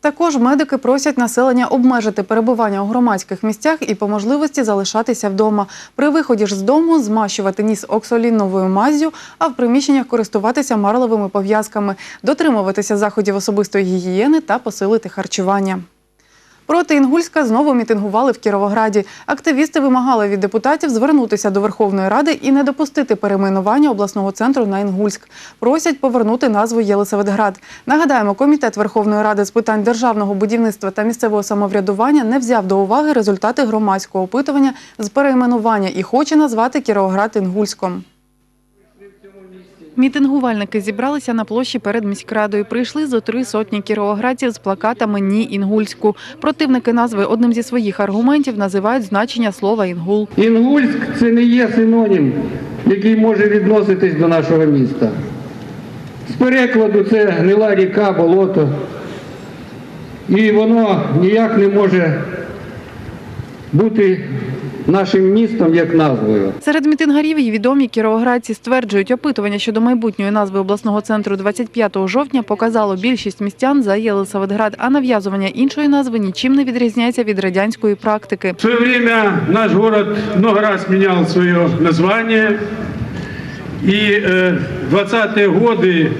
Також медики просять населення обмежити перебування у громадських місцях і по можливості залишатися вдома. При виході ж з дому змащувати ніс оксоліновою маззю, а в приміщеннях користуватися марловими пов'язками, дотримуватися заходів особистої гігієни та посилити харчування. Проти Інгульська знову мітингували в Кіровограді. Активісти вимагали від депутатів звернутися до Верховної Ради і не допустити перейменування обласного центру на Інгульськ. Просять повернути назву Єлисаветград. Нагадаємо, комітет Верховної Ради з питань державного будівництва та місцевого самоврядування не взяв до уваги результати громадського опитування з перейменування і хоче назвати Кіровоград Інгульськом. Мітингувальники зібралися на площі перед міськрадою. Прийшли зо три сотні кіровоградців з плакатами Ні Інгульську. Противники назви одним зі своїх аргументів називають значення слова Інгул. Інгульськ це не є синонім, який може відноситись до нашого міста. З перекладу це гнила ріка, болото. І воно ніяк не може бути нашим містом як назвою. Серед мітингарів і відомі кіровоградці стверджують, опитування щодо майбутньої назви обласного центру 25 жовтня показало більшість містян за Єлисаветград, а нав'язування іншої назви нічим не відрізняється від радянської практики. В свое время наш город много раз менял свое название. И э, в 20-е годы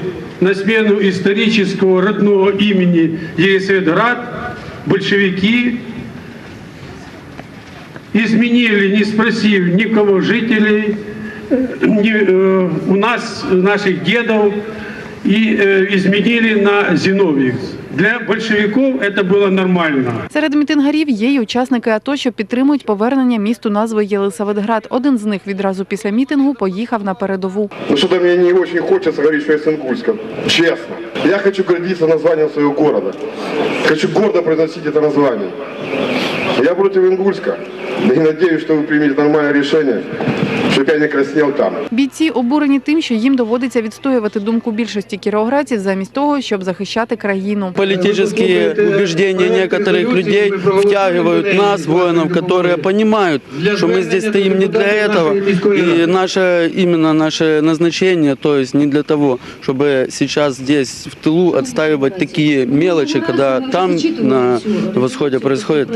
на смену исторического родного имени Елисаветград большевики изменили, не спросив никого жителей, э, ни, э, у нас, наших дедов, и э, изменили на Зиновьев. Для большевиков это было нормально. Серед мітингарів є й учасники АТО, що підтримують повернення місту назви Єлисаветград. Один з них відразу після мітингу поїхав на передову. Ну что-то мне не очень хочется говорить, что я с Ингульска. Честно. Я хочу гордиться названием своего города. Хочу гордо произносить это название. Я против Ингульска. И надеюсь, что вы примете нормальное решение, чтобы я не краснел там. Бійці обурені тим, що їм доводиться відстоювати думку більшості кіровоградців замість того, щоб захищати країну. Политические убеждения некоторых людей втягивают нас, воинов, которые понимают, что мы здесь стоим не для этого, и наше именно наше назначение, то есть не для того, чтобы сейчас здесь в тылу отстаивать такие мелочи, когда там на восходе происходят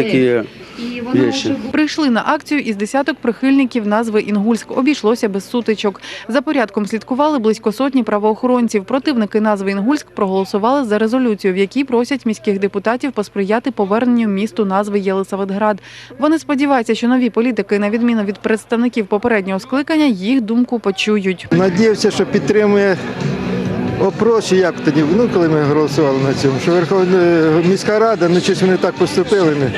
такие вещи. Прийшли на акцію із десяток прихильників назви Інгульськ. Обійшлося без сутичок. За порядком слідкували близько сотні правоохоронців. Противники назви Інгульськ проголосували за резолюцію, в якій просять міських депутатів посприяти поверненню місту назви Єлисаветград. Вони сподіваються, що нові політики, на відміну від представників попереднього скликання, їх думку почують. Надіявся, що підтримує опрос, чи як тоді, ну коли ми голосували на цьому, що Верховна міська рада, ну щось вони так поступили, не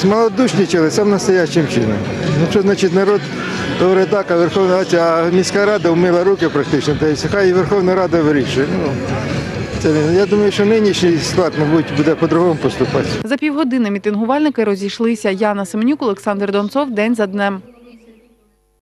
смолодушничали сам настоящим чином. Ну що значить народ говорить так, а Верховна Рада, а міська рада вмила руки практично, й хай і Верховна Рада вирішує. Ну, це, я думаю, що нинішній склад, мабуть, буде по-другому поступати. За півгодини мітингувальники розійшлися. Яна Семенюк, Олександр Донцов. День за днем.